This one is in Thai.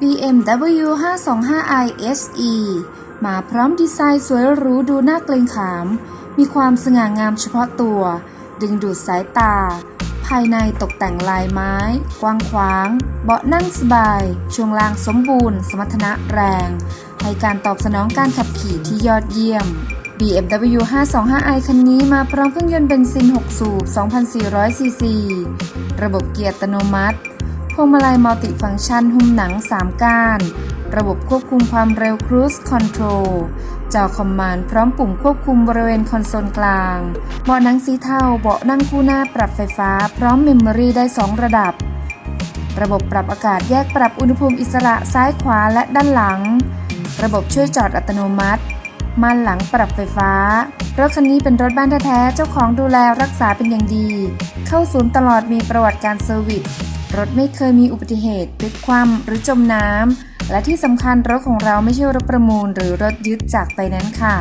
BMW 525i SE มาพร้อมดีไซน์สวยหรูดูน่าเกรงขาม มีความสง่างามเฉพาะตัว ดึงดูดสายตา ภายในตกแต่งลายไม้ กว้างขวาง เบาะนั่งสบาย ช่วงล่างสมบูรณ์ สมรรถนะแรง ให้การตอบสนองการขับขี่ที่ยอดเยี่ยม BMW 525i คันนี้มาพร้อมเครื่องยนต์เบนซิน 6 สูบ 2,400 ซีซี ระบบเกียร์อัตโนมัติ พวงมาลัยมัลติฟังก์ชันหุ้มหนัง 3 ก้าน ระบบควบคุมความเร็ว Cruise Control จอคอมมานด์พร้อมปุ่มควบคุมบริเวณคอนโซลกลาง เบาะนังสีเทาเบาะนั่งคู่หน้าปรับไฟฟ้า พร้อมเมมโมรีได้ 2 ระดับ ระบบปรับอากาศแยกปรับอุณหภูมิอิสระซ้ายขวาและด้านหลัง ระบบช่วยจอดอัตโนมัติม่านหลังปรับไฟฟ้า รถคันนี้เป็นรถบ้านแท้ๆ เจ้าของดูแลรักษาเป็นอย่างดี เข้าศูนย์ตลอดมีประวัติการเซอร์วิส รถไม่เคยมีอุบัติเหตุพลิกคว่ำหรือจมน้ำและที่สำคัญรถของเราไม่ใช่รถประมูลหรือรถยึดจากไปนั้นค่ะ